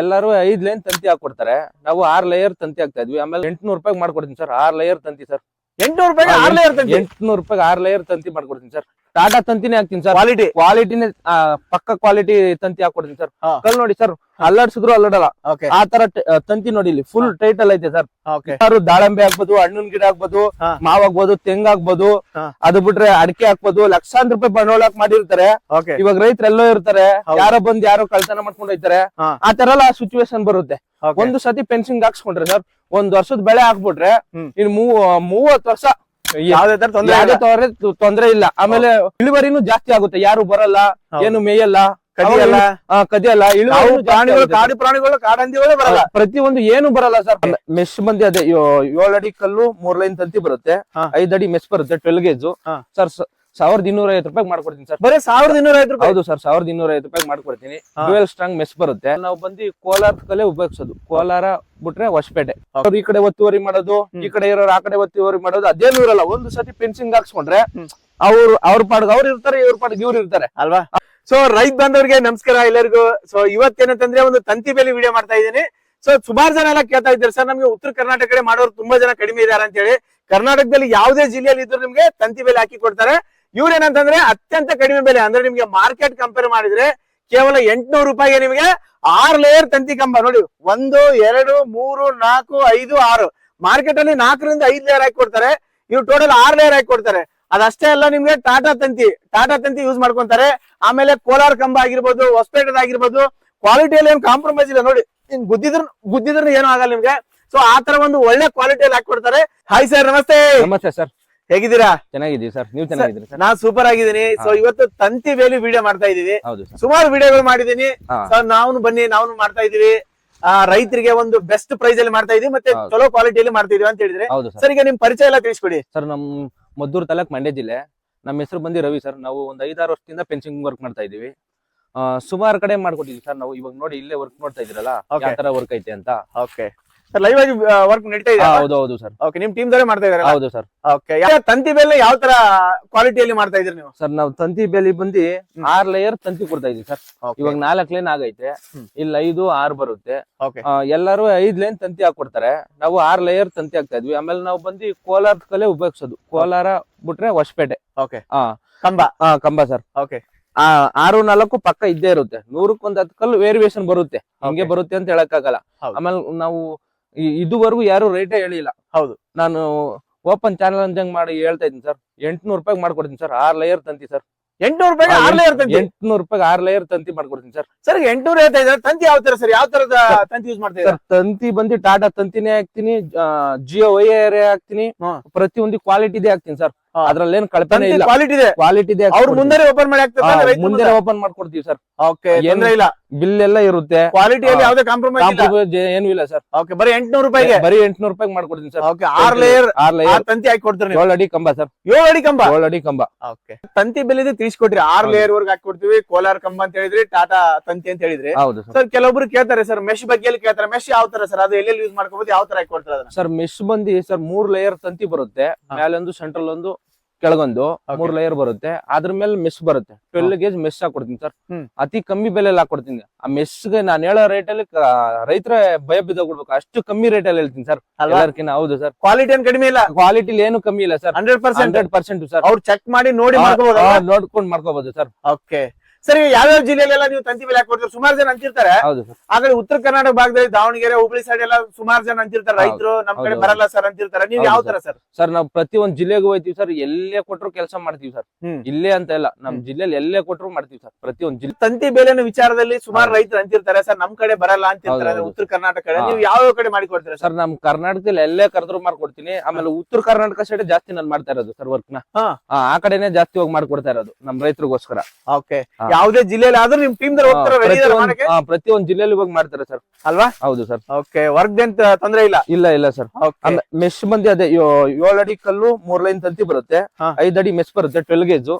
ಎಲ್ಲರೂ ಐದ್ ಲೈನ್ ತಂತಿ ಹಾಕೊಡ್ತಾರೆ ನಾವು ಆರ್ ಲೇಯರ್ ತಂತಿ ಹಾಕ್ತಾ ಇದ್ವಿ. ಆಮೇಲೆ ಎಂಟ್ನೂರು ರೂಪಾಯಿ ಮಾಡ್ಕೊಡ್ತೀನಿ ಸರ್. ಆರ್ ಲೇಯರ್ ತಂತಿ ಸರ್. ಎಂಟ್ನೂರು ರೂಪಾಯಿ ಆರ್ ಲೇಯರ್ ತಂತಿ? ಎಂಟ್ನೂರ್ ರೂಪಾಯಿ ಆರ್ ಲೇಯರ್ ತಂತಿ ಮಾಡ್ಕೊಡ್ತೀನಿ ಸರ್. ಟಾಟಾ ತಂತಿನೇ ಹಾಕ್ತೀನಿ ಸರ್ ಕ್ವಾಲಿಟಿ ಕ್ವಾಲಿಟಿನೇ ಪಕ್ಕ ಕ್ವಾಲಿಟಿ ತಂತಿ ಹಾಕೊಡ್ತೀನಿ ಸರ್ ಕಲ್ ನೋಡಿ ಸರ್ ಅಲ್ಲಾಡ್ಸಿದ್ರು ಅಲ್ಲಾಡಲ್ಲ. ಆ ತರ ತಂತಿ ನೋಡಿ ಇಲ್ಲಿ ಫುಲ್ ಟೈಟ್ ಅಲ್ಲ ಐತೆ ಸರ್ ಯಾರು ದಾಳಂಬೆ ಹಾಕ್ಬೋದು ಹಣ್ಣಿನ ಗಿಡ ಹಾಕ್ಬೋದು. ಮಾವ್ ಹಾಕ್ಬೋದು ತೆಂಗ್ ಹಾಕ್ಬೋದು ಅದು ಬಿಟ್ರೆ ಅಡಿಕೆ ಹಾಕ್ಬೋದು ಲಕ್ಷಾಂತರ ರೂಪಾಯಿ ಬಂಡವಾಳ ಹಾಕಿ ಮಾಡಿರ್ತಾರೆ. ಇವಾಗ ರೈತರು ಎಲ್ಲೋ ಇರ್ತಾರೆ. ಯಾರೋ ಬಂದ್ ಯಾರೋ ಕಳ್ತನ ಮಾಡ್ಕೊಂಡು ಹೋಯ್ತಾರೆ ಆ ತರ ಎಲ್ಲ ಸಿಚುವೇಶನ್ ಬರುತ್ತೆ. ಒಂದು ಸತಿ ಪೆನ್ಸಿಂಗ್ ಹಾಕ್ಸ್ಕೊಂಡ್ರೆ ಸರ್ ಒಂದ್ ವರ್ಷದ ಬೆಳೆ ಹಾಕ್ಬಿಟ್ರೆ. ಇನ್ ಮೂವ್ ಮೂವತ್ ವರ್ಷ ಯಾವ್ದೇ ತರ ತೊಂದ್ರೆ ತೊಂದ್ರೆ ತೊಂದ್ರೆ ಇಲ್ಲ. ಆಮೇಲೆ ಇಳುವರಿನೂ ಜಾಸ್ತಿ ಆಗುತ್ತೆ. ಯಾರು ಬರಲ್ಲ. ಏನು ಮೇಯಲ್ಲ. ಕದಿಯಲ್ಲ ಹಾ ಕದಿಯಲ್ಲ ಇಳುವರಿ ಪ್ರಾಣಿಗಳು. ಕಾಡು ಪ್ರಾಣಿಗಳು ಕಾಡಂದಿಗಳೇ ಬರಲ್ಲ. ಪ್ರತಿಯೊಂದು ಏನು ಬರಲ್ಲ ಸರ್. ಮೆಶ್ ಬಂದಿ ಅದೇ. ಏಳ್ ಅಡಿ ಕಲ್ಲು ಮೂರ್ ಲೈನ್ ತಂತಿ ಬರುತ್ತೆ. ಐದ್ ಅಡಿ ಮೆಸ್ ಬರುತ್ತೆ ಟ್ವೆಲ್ ಗೇಜು ಸರ್ ಸಾವಿರದ ಇನ್ನೂರ ಐವತ್ತು ರೂಪಾಯಿ ಮಾಡ್ಕೊಡ್ತೀನಿ ಸರ್. ಬರೀ ಸಾವಿರದ ಇನ್ನೂರ ಐದು ರೂಪಾಯಿ? ಹೌದು ಸರ್ ಸಾವಿರದ ಇನ್ನೂರ ಐವತ್ತು ರೂಪಾಯಿ ಮಾಡ್ಕೊಡ್ತೀನಿ. ಡ್ಯೂಯಲ್ ಸ್ಟ್ರಾಂಗ್ ಮೆಸ್ ಬರುತ್ತೆ. ನಾವು ಬಂದು ಕೋಲಾರ ಕಲೆ ಉಪಯೋಗಿಸೋದು. ಕೋಲಾರ ಬಿಟ್ರೆ ಹೊಸಪೇಟೆ. ಅವ್ರು ಈ ಕಡೆ ಒತ್ತುವರಿ ಮಾಡೋದು ಈ ಕಡೆ ಇರೋರು ಆ ಕಡೆ ಒತ್ತುವರಿ ಮಾಡೋದು ಅದೇನು ಇರಲ್ಲ. ಒಂದು ಸತಿ ಫೆನ್ಸಿಂಗ್ ಹಾಕ್ಸ್ಕೊಂಡ್ರೆ. ಅವ್ರು ಅವ್ರ ಪಾಡ್ಗೆ ಅವ್ರು ಇರ್ತಾರೆ ಇವ್ರ ಪಾಡ್ಗೆ ಇವ್ರು ಇರ್ತಾರೆ. ಅಲ್ವಾ? ಸೊ ರೈತ ಬಂದವ್ರಿಗೆ ನಮಸ್ಕಾರ ಎಲ್ಲರಿಗೂ. ಸೊ ಇವತ್ತೇನಂತಂದ್ರೆ ಒಂದು ತಂತಿ ಬೇಲಿ ವಿಡಿಯೋ ಮಾಡ್ತಾ ಇದ್ದೀನಿ. ಸೊ ಸುಮಾರು ಜನ ಎಲ್ಲ ಕೇಳ್ತಾ ಇದ್ದಾರೆ. ಸರ್ ನಮ್ಗೆ ಉತ್ತರ ಕರ್ನಾಟಕ ಕಡೆ ಮಾಡೋರು ತುಂಬಾ ಜನ ಕಡಿಮೆ ಇದಾರೆ ಅಂತ ಹೇಳಿ ಕರ್ನಾಟಕದಲ್ಲಿ ಯಾವುದೇ ಜಿಲ್ಲೆಯಲ್ಲಿ ಇದ್ರು ನಿಮ್ಗೆ ತಂತಿ ಬೇಲಿ ಹಾಕಿ ಕೊಡ್ತಾರೆ. ಇವ್ರು ಏನಂತಂದ್ರೆ ಅತ್ಯಂತ ಕಡಿಮೆ ಬೆಲೆ, ಅಂದ್ರೆ ನಿಮ್ಗೆ ಮಾರ್ಕೆಟ್ ಕಂಪೇರ್ ಮಾಡಿದ್ರೆ ಕೇವಲ ಎಂಟ್ನೂರು ರೂಪಾಯಿಗೆ ನಿಮಗೆ ಆರ್ ಲೇಯರ್ ತಂತಿ ಕಂಬ. ನೋಡಿ, ಒಂದು, ಎರಡು, ಮೂರು, ನಾಲ್ಕು, ಐದು, ಆರು. ಮಾರ್ಕೆಟ್ ಅಲ್ಲಿ ನಾಲ್ಕರಿಂದ ಐದು ಲೇಯರ್ ಹಾಕಿ ಕೊಡ್ತಾರೆ. ಇವ್ರು ಟೋಟಲ್ ಆರ್ ಲೇಯರ್ ಹಾಕಿ ಕೊಡ್ತಾರೆ. ಅದಷ್ಟೇ ಅಲ್ಲ ನಿಮ್ಗೆ ಟಾಟಾ ತಂತಿ ಟಾಟಾ ತಂತಿ ಯೂಸ್ ಮಾಡ್ಕೊಂತಾರೆ. ಆಮೇಲೆ ಕೋಲಾರ ಕಂಬ ಆಗಿರ್ಬೋದು, ಹೊಸಪೇಟದ ಆಗಿರ್ಬೋದು ಕ್ವಾಲಿಟಿಯಲ್ಲಿ ಏನು ಕಾಂಪ್ರಮೈಸ್ ಇಲ್ಲ. ನೋಡಿ ಹಿಂಗ್ ಗುದ್ದಿದ್ರ ಗುದ್ದಿದ್ರ ಏನು ಆಗಲ್ಲ ನಿಮ್ಗೆ. ಸೊ ಆ ತರ ಒಂದು ಒಳ್ಳೆ ಕ್ವಾಲಿಟಿಯಲ್ಲಿ ಕೊಡ್ತಾರೆ. ಹಾಯ್ ಸರ್ ನಮಸ್ತೆ. ನಮಸ್ತೆ ಸರ್ ಹೇಗಿದ್ದೀರಾ? ಚೆನ್ನಾಗಿದ್ದೀವಿ ಸರ್. ನೀವು ಚೆನ್ನಾಗಿದ್ದೀರಿ ಸರ್? ನಾನ್ ಸೂಪರ್ ಆಗಿದ್ದೀನಿ. ಸೊ ಇವತ್ತು ತಂತಿ ಬೇಲಿ ವಿಡಿಯೋ ಮಾಡ್ತಾ ಇದೀವಿ ಹೌದು ಸರ್. ಸುಮಾರು ವಿಡಿಯೋಗಳು ಮಾಡಿದೀನಿ. ಸರ್ ನಾವು ಬನ್ನಿ ನಾವು ಮಾಡ್ತಾ ಇದೀವಿ ಆ ರೈತರಿಗೆ ಒಂದು ಬೆಸ್ಟ್ ಪ್ರೈಸ್ ಅಲ್ಲಿ ಮಾಡ್ತಾ ಇದೀವಿ ಮತ್ತೆ. ಚಲೋ ಕ್ವಾಲಿಟಿಯಲ್ಲಿ ಮಾಡ್ತಾ ಇದೀವಿ ಅಂತ ಹೇಳಿದ್ರೆ. ಹೌದು ಸರ್. ಸರ್ ಈಗ ನಿಮ್ ಪರಿಚಯ ಎಲ್ಲ ತಿಳಿಸ್ಕೊಡಿ. ಸರ್ ನಮ್ ಮದ್ದೂರು ತಾಲೂಕ್ ಮಂಡ್ಯ ಜಿಲ್ಲೆ. ನಮ್ಮ ಹೆಸರು ಬಂದಿ ರವಿ ಸರ್. ನಾವು ಒಂದ್ ಐದಾರು ವರ್ಷದಿಂದ ಪೆನ್ಸಿಂಗ್ ವರ್ಕ್ ಮಾಡ್ತಾ ಇದೀವಿ ಸುಮಾರು ಕಡೆ ಮಾಡ್ಕೊಟ್ಟಿದ್ವಿ ಸರ್ ನಾವು. ಇವಾಗ ನೋಡಿ ಇಲ್ಲೇ ವರ್ಕ್ ನೋಡ್ತಾ ಇದ್ರಲ್ಲ Okay. ಯಾವ ತರ ವರ್ಕ್ ಐತೆ ಅಂತ. ಓಕೆ ಸರ್ ಲೈವ್ ಆಗಿ ವರ್ಕ್ ನಡೀತಾ ಇದೆ ಹೌದು ಹೌದು ಸರ್. ಓಕೆ ನಿಮ್ ಟೀಮ್ ದವರೇ ಮಾಡ್ತಾ ಇದಾರೆ ಹೌದು ಸರ್. ಓಕೆ ತಂತಿ ಬೇಲೆ ಯಾವ ತರ ಕ್ವಾಲಿಟಿಯಲ್ಲಿ ಮಾಡ್ತಾ ಇದೀರಿ ನೀವು? ಸರ್ ನಾವು ತಂತಿ ಬೇಲಿ ಬಂದು. ಆರ್ ಲೇಯರ್ ತಂತಿ ಕೊಡ್ತಾ ಇದೀವಿ ಸರ್. ಇವಾಗ ನಾಲ್ಕು ಲೈನ್ ಆಗೈತೆ. ಇಲ್ಲಿ ಐದು ಆರ್ ಬರುತ್ತೆ. ಎಲ್ಲರೂ ಐದ್ ಲೈನ್ ತಂತಿ ಹಾಕೊಡ್ತಾರೆ. ನಾವು ಆರ್ ಲೇಯರ್ ತಂತಿ ಹಾಕ್ತಾ ಇದ್ವಿ. ಆಮೇಲೆ ನಾವು ಬಂದು ಕೋಲಾರ ಕಲೆ ಉಪಯೋಗಿಸೋದು. ಕೋಲಾರ ಬಿಟ್ರೆ ಹೊಸಪೇಟೆ. ಓಕೆ ಕಂಬ? ಹಾ ಕಂಬ ಸರ್. ಓಕೆ ಆ ಆರು ನಾಲ್ಕು ಪಕ್ಕ ಇದ್ದೇ ಇರುತ್ತೆ. ನೂರಕ್ಕೊಂದ್ ಹತ್ತು ಕಲ್ಲು ವೇರಿಯೇಷನ್ ಬರುತ್ತೆ. ಹಂಗೆ ಬರುತ್ತೆ ಅಂತ ಹೇಳಕ್ಕಾಗಲ್ಲ. ಆಗಲ್ಲ ಆಮೇಲೆ ನಾವು ಇದುವರೆಗೂ ಯಾರು ರೇಟೇ ಹೇಳಿಲ್ಲ. ಹೌದು. ನಾನು ಓಪನ್ ಚಾನಲ್ ಅಂದಂಗ್ ಮಾಡಿ ಹೇಳ್ತಾ ಇದ್ದೀನಿ ಸರ್. ಎಂಟ್ನೂರ್ ರೂಪಾಯಿಗೆ ಮಾಡ್ಕೊಡ್ತೀನಿ ಸರ್. ಆರ್ ಲೇಯರ್ ತಂತಿ ಸರ್. ಎಂಟ್ನೂರು ರೂಪಾಯಿ ಆರ್ ಲೇಯರ್ ತಂತಿ? ಎಂಟ್ನೂರ್ ರೂಪಾಯಿ ಆರ್ ಲೇಯರ್ ತಂತಿ ಮಾಡ್ಕೊಡ್ತೀನಿ ಸರ್. ಸರ್ ಎಂಟ್ನೂರು ಹೇಳ್ತಾ ಇದ್ದಾರೆ? ತಂತಿ ಯಾವ ತರ ಸರ್? ಯಾವ ತರದ ತಂತಿ ಯೂಸ್ ಮಾಡ್ತಾ ಸರ್ ತಂತಿ ಬಂದು ಟಾಟಾ ತಂತಿನೇ ಹಾಕ್ತೀನಿ ಜಿಯೋ ವೈ ಹಾಕ್ತೀನಿ ಹಾ. ಪ್ರತಿಯೊಂದು ಕ್ವಾಲಿಟಿದೇ ಹಾಕ್ತೀನಿ ಸರ್. ಹಾ. ಅದ್ರಲ್ಲೇನ್ ಕಳಪೆ ಇಲ್ಲ. ಕ್ವಾಲಿಟಿ ಇದೆ. ಕ್ವಾಲಿಟಿ ಇದೆ ಅವ್ರು ಮುಂದೆ ಓಪನ್ ಮಾಡಿ ಆಗ್ತದೆ ಮುಂದೆ. ಓಪನ್ ಮಾಡ್ಕೊಡ್ತೀವಿ ಸರ್. ಓಕೆ ಏನು- ಇಲ್ಲ. ಬಿಲ್ ಎಲ್ಲ ಇರುತ್ತೆ. ಕ್ವಾಲಿಟಿಯಲ್ಲಿ ಯಾವ್ದೇ ಕಾಂಪ್ರಮೈಸ್ Compromise ಏನು ಇಲ್ಲ ಸರ್. ಓಕೆ ಬರೀ ಎಂಟ್ನೂರು ರೂಪಾಯಿಗೆ. ಬರೀ ಎಂಟ್ನೂರು ರೂಪಾಯಿ ಮಾಡ್ಕೊಡ್ತೀನಿ ಸರ್. ಓಕೆ ಆರ್ ಲೇಯರ್ ಆರ್ ಲೇಯರ್ ತಂತಿ ಹಾಕಿ ಕೊಡ್ತೀರಿ ನೀವು. ಏಳು ಅಡಿ ಕಂಬ ಸರ್. ಏಳು ಅಡಿ ಕಂಬ? ಏಳು ಅಡಿ ಕಂಬ. ಓಕೆ ತಂತಿ ಬೆಲೆ ತಿಳಿಸ್ಕೊಟ್ರಿ. ಆರ್. ಲೇಯರ್ ವರ್ಗ ಹಾಕಿ ಕೊಡ್ತೀವಿ ಕೋಲಾರ ಕಂಬ ಅಂತ ಹೇಳಿದ್ರಿ ಟಾಟಾ ತಂತಿ ಅಂತ ಹೇಳಿದ್ರಿ. ಹೌದು ಸರ್. ಕೆಲವೊಬ್ರು ಕೇಳ್ತಾರೆ ಸರ್ ಮೆಶ್ ಬಗ್ಗೆ ಎಲ್ಲಿ ಕೇಳ್ತಾರೆ? ಮೆಶ್ ಯಾವ ತರ ಸರ್? ಅದು ಎಲ್ಲೆಲ್ಲಿ ಯೂಸ್ ಮಾಡ್ಕೋಬಹುದು ಯಾವ ತರ ಹಾಕಿ ಕೊಡ್ತಾರೆ ಸರ್ ಮೆಶ್ ಬಂದಿ ಸರ್ ಮೂರ್ ಲೇಯರ್ ತಂತಿ ಬರುತ್ತೆ. ಮೇಲೊಂದು ಸೆಂಟ್ರಲ್ ಒಂದು ಕೆಳಗೊಂದು ಮೂರ್ ಲೇಯರ್ ಬರುತ್ತೆ. ಅದ್ರ ಮೇಲೆ ಮೆಸ್ ಬರುತ್ತೆ. ಟ್ವೆಲ್ ಗೇಜ್ ಮೆಸ್ ಹಾಕೊಡ್ತೀನಿ ಸರ್ ಹ್ಮ್. ಅತಿ ಕಮ್ಮಿ ಬೆಲೆಯಲ್ಲಿ ಹಾಕೊಡ್ತೀನಿ. ಆ ಮೆಸ್ಗೆ ನಾನು ಹೇಳೋ ರೇಟ್ ಅಲ್ಲಿ ರೈತರ ಭಯ ಬಿದ್ದೋಗ್ಬಿಡ್ಬೇಕು ಅಷ್ಟು ಕಮ್ಮಿ ರೇಟ್ ಅಲ್ಲಿ ಹೇಳ್ತೀನಿ ಸರ್ ಅಲ್ವಾ? ಎಲ್ಲರ್ಕಿನ್ನ ಹೌದು ಸರ್ ಕ್ವಾಲಿಟಿ ಏನ್ ಕಡಿಮೆ ಇಲ್ಲ? ಕ್ವಾಲಿಟಿ ಏನು ಕಮ್ಮಿ ಇಲ್ಲ sir hundred percent hundred percent sir ಅವ್ರು ಚೆಕ್ ಮಾಡಿ ನೋಡಿ ಮಾಡ್ಕೋಬಹುದು ಆ, ನೋಡ್ಕೊಂಡ್ ಮಾಡ್ಕೋಬಹುದು ಸರ್ ಓಕೆ ಸರ್ ಈಗ ಯಾವ್ಯಾವ ಜಿಲ್ಲೆಯಲ್ಲೆಲ್ಲ ನೀವು ತಂತಿ ಬೆಲೆ ಹಾಕೊಡ್ತೀರಿ ಸುಮಾರು ಜನ ಅಂತಿರ್ತಾರೆ. ಹೌದು ಸರ್. ಆದ್ರೆ ಉತ್ತರ ಕರ್ನಾಟಕ ಭಾಗದಲ್ಲಿ ದಾವಣಗೆರೆ ಹುಬ್ಳಿ ಸೈಡ್ ಎಲ್ಲ ಸುಮಾರು ಜನ ಅಂತಿರ್ತಾರೆ. ರೈತರು ನಮ್ ಕಡೆ ಬರಲ್ಲ ಸರ್ ಅಂತಿರ್ತಾರೆ. ನೀವು ಯಾವ ತರ ಸರ್? ಸರ್ ನಾವು ಪ್ರತಿ ಒಂದ್ ಜಿಲ್ಲೆಗೂ ಹೋಯ್ತೀವಿ ಸರ್. ಎಲ್ಲೇ ಕೊಟ್ಟರು ಕೆಲಸ ಮಾಡ್ತೀವಿ ಸರ್. ಇಲ್ಲೇ ಅಂತ ಇಲ್ಲ. ನಮ್ ಜಿಲ್ಲೆಯಲ್ಲಿ ಎಲ್ಲೇ ಕೊಟ್ಟರು ಮಾಡ್ತೀವಿ ಸರ್. ಪ್ರತಿ ಒಂದ್ ಜಿಲ್ಲೆ. ತಂತಿ ಬೆಲೆನ ವಿಚಾರದಲ್ಲಿ ಸುಮಾರು ರೈತರು ಅಂತಿರ್ತಾರೆ. ಸರ್ ನಮ್ ಕಡೆ ಬರಲ್ಲ ಅಂತಿರ್ತಾರೆ. ಉತ್ತರ ಕರ್ನಾಟಕ ಕಡೆ. ನೀವು ಯಾವ ಯಾವ ಕಡೆ ಮಾಡಿ ಕೊಡ್ತೀರಾ ಸರ್ ನಮ್ ಕರ್ನಾಟಕದಲ್ಲಿ ಎಲ್ಲೇ ಕರೆದ್ರು ಮಾಡ್ಕೊಡ್ತೀನಿ. ಆಮೇಲೆ ಉತ್ತರ ಕರ್ನಾಟಕ ಸೈಡ್ ಜಾಸ್ತಿ ನಾನು ಮಾಡ್ತಾ ಇರೋದು ಸರ್ ವರ್ಕ್ನ. ಆ, ಕಡೆನೆ ಜಾಸ್ತಿ ಹೋಗಿ ಮಾಡ್ಕೊಡ್ತಾ ಇರೋದು ನಮ್ ರೈತರಿಗೋಸ್ಕರ. ಓಕೆ. ಯಾವುದೇ ಜಿಲ್ಲೆಯಲ್ಲಿ ಆದ್ರೂ ನಿಮ್ ಟೀಮ್? ಪ್ರತಿ ಒಂದ್ ಜಿಲ್ಲೆಲಿ ಹೋಗಿ ಮಾಡ್ತಾರೆ ಸರ್ ಅಲ್ವಾ? ಹೌದು ಸರ್ ಓಕೆ ವರ್ಕ್ ಏನ್ ತ- ತೊಂದ್ರೆ ಇಲ್ಲ? ಇಲ್ಲ ಇಲ್ಲ ಸರ್ ಮೆಶ್ ಬಂದಿ ಅದೇ ಏಳು ಅಡಿ ಕಲ್ಲು ಮೂರ್ ಲೈನ್ ತಂತಿ ಬರುತ್ತೆ. ಐದ್ ಅಡಿ ಮೆಸ್ ಬರುತ್ತೆ ಟ್ವೆಲ್ ಗೇಜ್.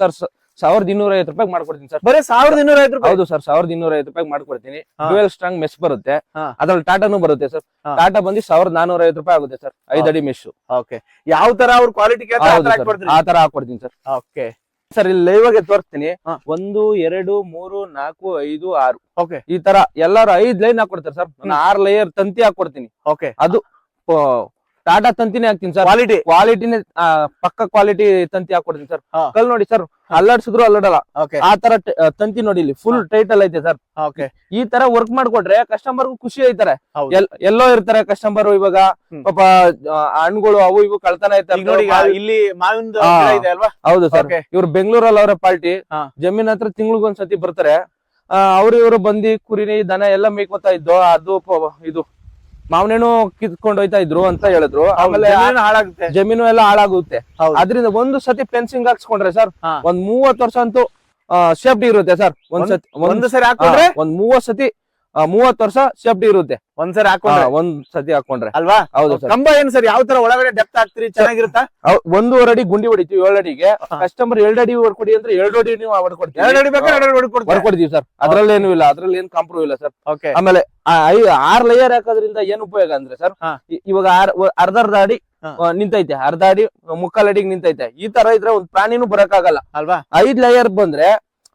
ಸರ್ ಸಾವಿರದ ಇನ್ನೂರ ಐವತ್ತು ರೂಪಾಯಿ ಮಾಡ್ಕೊಡ್ತೀನಿ ಸರ್ ಬರೀ ಸಾವಿರದ ಇನ್ನೂರ ಐವತ್ತು ರೂಪಾಯಿ? ಹೌದು ಸರ್ ಸಾವಿರದ ಇನ್ನೂರ ಐವತ್ತು ರೂಪಾಯಿ ಮಾಡ್ಕೊಡ್ತೀನಿ. ಹಾ. ಸ್ಟ್ರಾಂಗ್ ಮೆಸ್ ಬರುತ್ತೆ. ಅದ್ರಲ್ಲಿ ಟಾಟಾನು ಬರುತ್ತೆ ಸರ್ ಟಾಟಾ ಬಂದು ಸಾವಿರದ ನಾನೂರ ಐವತ್ತು ರೂಪಾಯಿ ಆಗುತ್ತೆ ಸರ್ ಐದ್ ಹಾ. ಅಡಿ ಮೆಶ್ ಓಕೆ ಯಾವ ತರ ಅವ್ರ ಕ್ವಾಲಿಟಿ ಆ ತರ ಹಾಕೊಡ್ತೀನಿ ಸರ್ ಓಕೆ ಸರ್ ಇಲ್ಲಿ ಲೈವ್ ಆಗಿ ತೋರಿಸ್ತೀನಿ. ಒಂದು ಎರಡು ಮೂರು ನಾಲ್ಕು ಐದು ಆರು. ಓಕೆ ಈ ತರ ಎಲ್ಲಾರು ಐದ್ ಲೈನ್ ಹಾಕೊಡ್ತಾರೆ ಸರ್ ನಾನು ಆರ್ ಲೇಯರ್ ತಂತಿ ಹಾಕೊಡ್ತೀನಿ ಓಕೆ ಅದು ಟಾಟಾ ತಂತಿನೇ ಹಾಕ್ತೀನಿ ಸರ್ ಕ್ವಾಲಿಟಿ ಕ್ವಾಲಿಟಿನೇ ಪಕ್ಕ ಕ್ವಾಲಿಟಿ ತಂತಿ ಹಾಕೊಡ್ತೀನಿ ಸರ್ ಕಲ್ ನೋಡಿ ಸರ್ ಅಲ್ಲಾಡ್ಸಿದ್ರು ಅಲ್ಲಾಡಲ್ಲ. ಆ ತರ ತಂತಿ ನೋಡಿ ಇಲ್ಲಿ ಫುಲ್ ಟೈಟಲ್ ಐತೆ ಸರ್ ಓಕೆ ಈ ತರ ವರ್ಕ್ ಮಾಡ್ಕೊಟ್ರೆ ಕಸ್ಟಮರ್ ಖುಷಿ ಐತಾರೆ. ಎಲ್ಲೋ ಇರ್ತಾರೆ ಕಸ್ಟಮರ್ ಇವಾಗ. ಪಾಪ ಹಣ್ಣುಗಳು ಅವು ಇವು ಕಳ್ತನ ಇರ್ತಾರೆ ಇಲ್ಲಿ ಮಾವಿನ ಹೌದು ಸರ್. ಇವ್ರು ಬೆಂಗಳೂರಲ್ಲಿ ಅವರ ಪಾರ್ಟಿ. ಜಮೀನ್ ಹತ್ರ ತಿಂಗಳಿಗೊಂದ್ಸತಿ ಬರ್ತಾರೆ. ಅವ್ರು ಇವರು ಬಂದಿ ಕುರಿನಿ ದನ ಎಲ್ಲ ಮೇಯ್ಕೋತಾ ಇದ್ದು ಅದು ಇದು. ಮಾವನೇನು ಕಿತ್ಕೊಂಡು ಹೋಯ್ತಾ ಇದ್ರು ಅಂತ ಹೇಳಿದ್ರು. ಆಮೇಲೆ ಹಾಳಾಗುತ್ತೆ. ಜಮೀನು ಎಲ್ಲ ಹಾಳಾಗುತ್ತೆ. ಅದ್ರಿಂದ ಒಂದು ಸತಿ ಫೆನ್ಸಿಂಗ್ ಹಾಕ್ಸ್ಕೊಂಡ್ರೆ ಸರ್. ಒಂದ್ ಮೂವತ್ ವರ್ಷ ಅಂತೂ ಸೇಫ್ಟಿ ಇರುತ್ತೆ ಸರ್. ಒಂದ್ ಸತಿ ಒಂದ್ ಸರಿ ಹಾಕೊಂಡ್ರೆ ಒಂದ್ ಮೂವತ್ ಸತಿ ಆ, ಮೂವತ್ ವರ್ಷ ಸೇಫ್ಟಿ ಇರುತ್ತೆ. ಒಂದ್ಸರಿ ಹಾಕೊಂಡ್ರೆ. ಒಂದ್ ಸತಿ ಹಾಕೊಂಡ್ರೆ. ಅಲ್ವಾ? ಹೌದು ಸರ್. ಕಂಬ ಏನ್ ಸರ್ ಯಾವ ತರ ಒಳಗಡೆ ಡೆಪ್ತ್ ಹಾಕ್ತಿರಿ? ಚೆನ್ನಾಗಿರುತ್ತಾ? ಒಂದೂವರೆ ಅಡಿ ಗುಂಡಿ ಹೊಡಿತೀವಿ ಏಳು ಅಡಿಗೆ. ಕಸ್ಟಮರ್ ಎರಡ್ ಅಡಿ ಹೊಡ್ಕೊಡಿ ಅಂದ್ರೆ ಎರಡು ಅಡಿ ನೀವು ಹೊಡ್ಕೊಡ್ತೀವಿ. ಎರಡು ಅಡಿ ಬೇಕಾದ್ರೆ ಎರಡು ಅಡಿ ಹೊಡ್ಕೊಡ್ತೀವಿ ಸರ್. ಅದ್ರಲ್ಲಿ ಏನು ಇಲ್ಲ ಅದ್ರಲ್ಲಿ ಏನ್ ಕಾಂಪ್ರೂವ್ ಇಲ್ಲ ಸರ್. ಓಕೆ. ಆಮೇಲೆ ಆರ್ ಲೇಯರ್ ಹಾಕೋದ್ರಿಂದ ಏನ್ ಉಪಯೋಗ ಅಂದ್ರೆ ಸರ್. ಇವಾಗ ಅರ್ಧ ಅರ್ಧ ಅಡಿ ನಿಂತೈತೆ. ಅರ್ಧ ಅಡಿ ಮುಕ್ಕಾಲ್ ಅಡಿಗೆ ನಿಂತೈತೆ. ಈ ತರ ಇದ್ರೆ ಒಂದ್ ಪ್ರಾಣಿನೂ ಆಗಲ್ಲ ಅಲ್ವಾ? ಐದ್ ಲೇಯರ್ ಬಂದ್ರೆ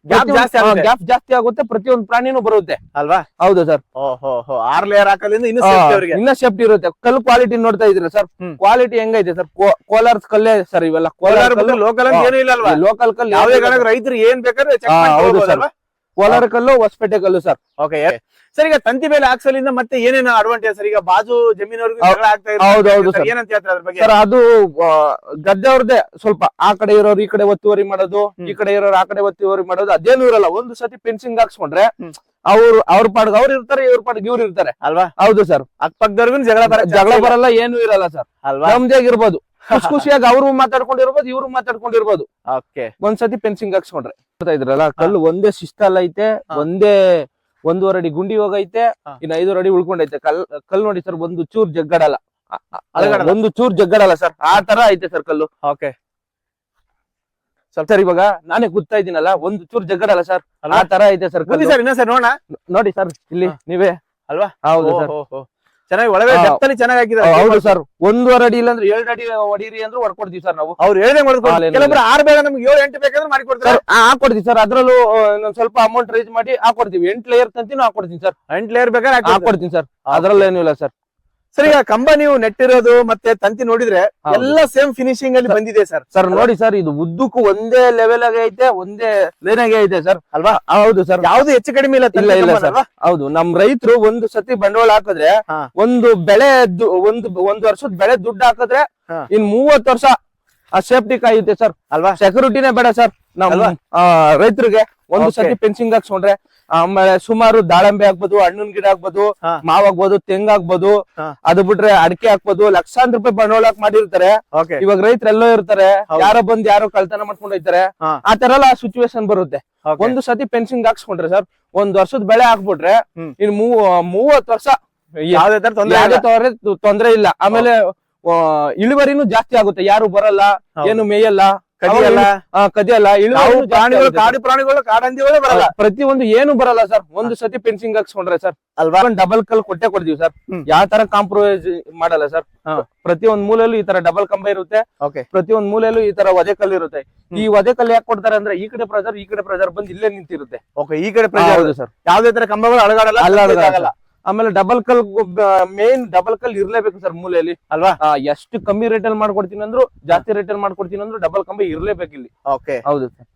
ಗ್ಯಾಪ್ ಜಾಸ್ತಿ ಆಗುತ್ತೆ. ಗ್ಯಾಪ್ ಜಾಸ್ತಿ ಆಗುತ್ತೆ ಪ್ರತಿಯೊಂದು ಪ್ರಾಣಿನೂ ಬರುತ್ತೆ. ಅಲ್ವಾ? ಹೌದು ಸರ್. ಓಹೋ ಹೋ ಆರ್ ಲೇಯರ್ ಹಾಕೋದ್ರಿಂದ ಇನ್ನೂ ಸೇಫ್ಟಿ ಅವರಿಗೆ. ಇನ್ನ ಸೇಫ್ಟಿ ಇರುತ್ತೆ. ಕಲ್ಲು ಕ್ವಾಲಿಟಿ ನೋಡ್ತಾ ಇದ್ರ ಸರ್? ಹ್ಮ್. ಕ್ವಾಲಿಟಿ ಹೆಂಗೈತೆ ಸರ್? ಕೋಲಾರ್ಸ್ ಕಲ್ಲೇ ಸರ್ ಇವೆಲ್ಲ? ಕೋಲಾರ ಕೋಲಾರ ಲೋಕಲ್ ಅಂತ ಹಾ. ಏನೂ ಇಲ್ಲ ಅಲ್ವಾ? ಲೋಕಲ್ ಕಲ್ಲು ಯಾವುದೇ ಕಾರಣಕ್ಕೆ ರೈತರು ಏನ್ ಬೇಕಾದ್ರೆ ಚೆಕ್ ಹಾ, ಹೌದು ಸರ್. ಕೋಲಾರ ಕಲ್ಲು ಹೊಸಪೇಟೆ ಕಲ್ಲು ಸರ್ ಓಕೆ ಸರ್ ಈಗ ತಂತಿ ಮೇಲೆ ಹಾಕ್ಸಲಿಂದ ಮತ್ತೆ ಏನೇನು ಅಡ್ವಾಂಟೇಜ್ ಸರ್ ಈಗ ಬಾಜು ಜಮೀನವ್ರಿಗೆ. ಏನಂತ ಹೇಳ್ತಾರೆ ಅದ್ರ ಬಗ್ಗೆ? ಸರ್ ಅದು ಗದ್ದೆ ಅವ್ರದ್ದೇ. ಸ್ವಲ್ಪ ಆ ಕಡೆ ಇರೋರು ಈ ಕಡೆ ಒತ್ತುವರಿ ಮಾಡೋದು ಈ ಕಡೆ ಇರೋರು ಆ ಕಡೆ ಒತ್ತುವರಿ ಮಾಡೋದು. ಅದೇನು ಇರಲ್ಲ. ಒಂದು ಸತಿ ಪೆನ್ಸಿಂಗ್ ಹಾಕ್ಸ್ಕೊಂಡ್ರೆ. ಅವ್ರು ಅವ್ರ ಪಾಡ್ಗೆ ಅವ್ರು ಇರ್ತಾರೆ ಇವ್ರ ಪಾಡ್ಗೆ ಇವ್ರು ಇರ್ತಾರೆ. ಅಲ್ವಾ? ಹೌದು ಸರ್ ಅಕ್ಕಪಕ್ಕದವ್ರಿಗೂ ಜಗಳ ಬರ ಜಗಳ ಬರಲ್ಲ ಏನು ಇರಲ್ಲ ಸರ್ ಅಲ್ವಾ? ನಮ್ದೇಗಿರ್ಬೋದು ಖುಷಿ ಖುಷಿಯಾಗಿ ಅವ್ರು ಮಾತಾಡ್ಕೊಂಡಿರ್ಬೋದು ಇವ್ರು ಮಾತಾಡ್ಕೊಂಡಿರ್ಬೋದು. ಓಕೆ ಒಂದ್ಸತಿ ಪೆನ್ಸಿಂಗ್ ಹಾಕ್ಸ್ಕೊಂಡ್ರೆ. ನೋಡ್ತಾ ಇದ್ರಲ್ಲ ಕಲ್ಲು ಒಂದೇ ಶಿಸ್ತಲ್ಲ ಐತೆ. ಒಂದೇ ಒಂದೂವರೆ ಅಡಿ ಗುಂಡಿ ಹೋಗೈತೆ. ಇನ್ನು ಐದೂವರೆ ಅಡಿ ಉಳ್ಕೊಂಡೈತೆ. ಕಲ್ ಕಲ್ ನೋಡಿ ಸರ್ ಒಂದು ಚೂರ್ ಜಗ್ಗಡಲ್ಲ. ಒಂದು ಚೂರ್ ಜಗ್ಗಡಲ್ಲ ಸರ್ ಆ ತರ ಐತೆ ಸರ್ ಕಲ್ಲು. ಓಕೆ. ಸರ್ ಇವಾಗ ನಾನೇ ಕೂತಾ ಇದ್ದೀನಲ್ಲ ಒಂದು ಚೂರ್ ಜಗ್ಗಡಲ್ಲ ಸರ್ ಆ ತರ ಐತೆ ಸರ್ ಇನ್ನ ಸರ್ ನೋಡಿ ಸರ್ ಇಲ್ಲಿ ನೀವೇ. ಅಲ್ವಾ? ಹೌದು ಸರ್. ಚೆನ್ನಾಗಿ ಒಳಗಡೆ ಹಾ. ಅಲ್ಲಿ ಚೆನ್ನಾಗಿ ಹಾಕಿದ್ದಾರೆ. ಹೌದು ಸರ್. ಒಂದೂವರೆ ಅಡಿ ಇಲ್ಲಾಂದ್ರೆ ಎರಡ್ ಅಡಿ ಹೊಡೀರಿ ಅಂದ್ರೆ ಹೊಡ್ಕೊಡ್ತೀವಿ ಸರ್ ನಾವು. ಅವ್ರು ಹೇಳ್ದಂಗ್ ಹಾ, ಮಾಡ್ಕೊಂಡು ಅಲ್ಲೇನು ಕೆಲವೊಬ್ರು ಆರ್ ಬೇಗ ನಮ್ಗೆ ಏಳು ಎಂಟು ಬೇಕಂದ್ರೆ ಮಾಡಿ ಕೊಡ್ತಾರೆ. ಸರ್ ಹಾಕೊಡ್ತೀವಿ ಸರ್. ಅದ್ರಲ್ಲೂ ಆ, ಇನ್ನೊಂದ್ ಸ್ವಲ್ಪ ಅಮೌಂಟ್ ರೈಸ್ ಮಾಡಿ ಹಾಕೊಡ್ತೀವಿ. ಎಂಟ್ ಲೇಯರ್ ತಂತಿನೂ ಹಾಕೊಡ್ತೀನಿ ಸರ್. ಎಂಟು ಲೇಯರ್ ಬೇಕಾದ್ರೆ. ಹಾಕೊಡ್ತೀನಿ ಸರ್. ಅದ್ರಲ್ಲಿ ಏನೂ ಇಲ್ಲ ಸರ್. ಸರ್ ಈಗ ಕಂಬ ನೀವು ನೆಟ್ಟಿರೋದು ಮತ್ತೆ ತಂತಿ ನೋಡಿದ್ರೆ. ಎಲ್ಲ ಸೇಮ್ ಫಿನಿಶಿಂಗ್ ಅಲ್ಲಿ ಬಂದಿದೆ ಸರ್. ಸರ್ ನೋಡಿ ಸರ್ ಇದು ಉದ್ದಕ್ಕೂ ಒಂದೇ ಲೆವೆಲ್ ಆಗಿ ಐತೆ ಒಂದೇ ಲೈನ್ ಆಗಿ ಐತೆ ಸರ್. ಅಲ್ವಾ? ಹೌದು ಸರ್. ಯಾವ್ದು ಹೆಚ್ಚು ಕಡಿಮೆ ಇಲ್ಲ ಇಲ್ಲ ಇಲ್ಲ ಸರ್? ಹೌದು ನಮ್ ರೈತರು ಒಂದು ಸತಿ ಬಂಡವಾಳ ಹಾಕಿದ್ರೆ ಒಂದು ಬೆಳೆ ಒಂದು ಒಂದು ವರ್ಷದ ಬೆಳೆ ದುಡ್ಡು ಹಾಕಿದ್ರೆ ಇನ್ ಮೂವತ್ ವರ್ಷ ಆ ಸೇಫ್ಟಿ ಕಾಯುತ್ತೆ ಸರ್. ಅಲ್ವಾ? ಸೆಕ್ಯೂರಿಟಿನೇ ಬೇಡ ಸರ್ ನಮ್? ಆ, ರೈತರಿಗೆ ಒಂದು. ಸತಿ ಪೆನ್ಸಿಂಗ್ ಹಾಕ್ಸ್ಕೊಂಡ್ರೆ ಆಮೇಲೆ ಸುಮಾರು ದಾಳಂಬೆ ಆಗ್ಬೋದು ಹಣ್ಣಿನ ಗಿಡ ಆಗ್ಬೋದು. ಮಾವ್ ಆಗ್ಬೋದು ತೆಂಗ್ ಆಗ್ಬೋದು ಅದು ಬಿಟ್ರೆ ಅಡಿಕೆ ಹಾಕ್ಬೋದು ಲಕ್ಷಾಂತರ ರೂಪಾಯಿ ಬಂಡವಾಳ ಹಾಕಿ ಮಾಡಿರ್ತಾರೆ. ಇವಾಗ ರೈತರು ಎಲ್ಲೋ ಇರ್ತಾರೆ. ಯಾರೋ ಬಂದ್ ಯಾರೋ ಕಳ್ತನ ಮಾಡ್ಕೊಂಡು ಹೋಯ್ತಾರೆ ಆ ತರ ಎಲ್ಲ ಸಿಚುವೇಶನ್ ಬರುತ್ತೆ ಒಂದು ಸತಿ ಫೆನ್ಸಿಂಗ್ ಹಾಕ್ಸ್ಕೊಂಡ್ರೆ ಸರ್ ಒಂದ್ ವರ್ಷದ ಬೆಳೆ ಹಾಕ್ಬಿಟ್ರೆ. ಇನ್ ಮೂವ್ ಮೂವತ್ ವರ್ಷ ಯಾವ್ದೇ ತರ ತೊಂದ್ರೆ ಇಲ್ಲ. ಆಮೇಲೆ ಇಳುವರಿನೂ ಜಾಸ್ತಿ ಆಗುತ್ತೆ. ಯಾರು ಬರಲ್ಲ. ಏನು ಮೇಯಲ್ಲ. ಕದಿಯಲ್ಲ? ಆ, ಕದಿಯಲ್ಲ. ನಾವು ಇಳುವರಿ ಪ್ರಾಣಿಗಳು ಕಾಡು ಪ್ರಾಣಿಗಳು ಕಾಡಂದಿಗಳೇ ಬರಲ್ಲ. ಪ್ರತಿಯೊಂದು ಏನು ಬರಲ್ಲ ಸರ್ ಒಂದು ಸತಿ ಪೆನ್ಸಿಂಗ್ ಹಾಕ್ಸ್ಕೊಂಡ್ರೆ ಸರ್ ಅಲ್ವಾ? ಡಬಲ್ ಕಲ್ ಕೊಟ್ಟೆ ಕೊಡ್ತೀವಿ ಸರ್ ಹ್ಮ್. ಯಾವ ತರ ಕಾಂಪ್ರಮೈಸ್ ಮಾಡಲ್ಲ ಸರ್ ಪ್ರತಿ ಒಂದ್ ಮೂಲೆಯಲ್ಲೂ ಈ ತರ ಡಬಲ್ ಕಂಬ ಇರುತ್ತೆ. ಓಕೆ. ಒಂದ್ ಮೂಲೆಯಲ್ಲೂ ಈ ತರ ಒದೆ ಕಲ್ಲು ಇರುತ್ತೆ. ಈ ಒದೆ ಕಲ್ಲು ಯಾಕೆ ಕೊಡ್ತಾರೆ ಅಂದ್ರೆ ಈ ಕಡೆ ಪ್ರಜರ್ ಈ ಕಡೆ ಪ್ರಜರ್ ಬಂದು ಇಲ್ಲೇ ನಿಂತಿರುತ್ತೆ. ಓಕೆ ಈ ಕಡೆ ಪ್ರಜರ್ ಹೌದು ಸರ್ ಯಾವ್ದೇ ತರ ಕಂಬಗಳು ಅಳಗಾಡಲ್ಲ ಅಲ್ಲ ಆಮೇಲೆ ಡಬಲ್ ಕಲ್ ಮೇನ್ ಡಬಲ್ ಕಲ್ ಇರ್ಲೇಬೇಕು ಸರ್ ಮೂಲೆಯಲ್ಲಿ. ಅಲ್ವಾ? ಎಷ್ಟು ಕಮ್ಮಿ ರೇಟ್ ಅಲ್ಲಿ ಮಾಡ್ಕೊಡ್ತೀನಿ ಅಂದ್ರು ಜಾಸ್ತಿ ರೇಟ್ ಅಲ್ಲಿ ಮಾಡ್ಕೊಡ್ತೀನಿ ಅಂದ್ರು ಡಬಲ್ ಕಂಬ ಇರ್ಲೇಬೇಕು ಇಲ್ಲಿ. ಓಕೆ ಹೌದು ಸರ್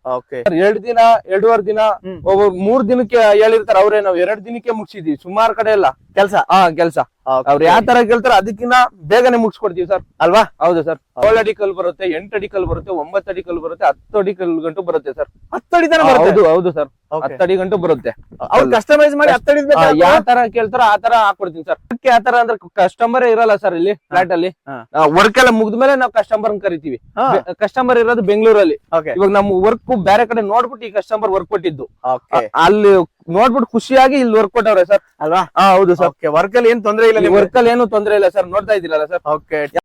ಎರಡ್ ದಿನ ಎರಡೂವರೆ ದಿನ ಮೂರ್ ದಿನಕ್ಕೆ ಹೇಳಿರ್ತಾರೆ ಅವ್ರೇ ನಾವು ಎರಡ್ ದಿನಕ್ಕೆ ಮುಗಿಸಿದ್ವಿ ಸುಮಾರು ಕಡೆ ಎಲ್ಲ. ಕೆಲಸ? ಹಾ ಕೆಲ್ಸ. ಅವ್ರು ಯಾವ ತರ ಕೇಳ್ತಾರ ಅದಕ್ಕಿಂತ ಬೇಗನೆ ಮುಗಿಸ್ಕೊಡ್ತೀವಿ ಸರ್. ಅಲ್ವಾ? ಹೌದು ಸರ್. ಏಳು ಅಡಿ ಕಲ್ ಬರುತ್ತೆ ಎಂಟು ಅಡಿ ಕಲ್ ಬರುತ್ತೆ ಒಂಬತ್ತು ಅಡಿ ಕಲ್ ಬರುತ್ತೆ ಹತ್ತು ಅಡಿ ಕಲ್ ಗಂಟು ಬರುತ್ತೆ ಸರ್. ಹತ್ತಡಿ ತನ ಬರುತ್ತೆ? ಹೌದು ಹೌದು ಸರ್. Okay. ಹತ್ತು ಅಡಿ ಗಂಟು ಬರುತ್ತೆ. ಅವ್ರು ಕಸ್ಟಮೈಸ್ ಮಾಡಿ ಹತ್ತಡಿ ಅಡಿ ಯಾವ ತರ ಕೇಳ್ತಾರೋ ಆ ತರ ಹಾಕೊಡ್ತೀನಿ ಸರ್. ಅದಕ್ಕೆ ಆ ತರ ಅಂದ್ರೆ ಕಸ್ಟಮರ್ ಇರಲ್ಲ ಸರ್ ಇಲ್ಲಿ ಫ್ಲಾಟ್ ಅಲ್ಲಿ. ವರ್ಕ್ ಎಲ್ಲ ಮುಗಿದ್ಮೇಲೆ ನಾವು ಕಸ್ಟಮರ್ ಕರಿತೀವಿ. ಕಸ್ಟಮರ್ ಇರೋದು ಬೆಂಗಳೂರಲ್ಲಿ. ಓಕೆ ಇವಾಗ ನಮ್ಮ ವರ್ಕ್ ಬೇರೆ ಕಡೆ ನೋಡ್ಬಿಟ್ಟು ಈ ಕಸ್ಟಮರ್ ವರ್ಕ್ ಕೊಟ್ಟಿದ್ದು. ಅಲ್ಲಿ ನೋಡ್ಬಿಟ್ಟು ಖುಷಿಯಾಗಿ ಇಲ್ಲಿ ವರ್ಕ್ ಕೊಟ್ಟವ್ರೆ ಸರ್ ಅಲ್ವಾ? ಹಾ ಹೌದು ಸರ್ ವರ್ಕ್ ಅಲ್ಲಿ ಏನ್ ತೊಂದ್ರೆ ಇಲ್ಲ ವರ್ಕ್ ಅಲ್ಲಿ ಏನು ತೊಂದ್ರೆ ಇಲ್ಲ ಸರ್ ನೋಡ್ತಾ ಇದ್ದೀರಲ್ಲ ಸರ್ ಓಕೆ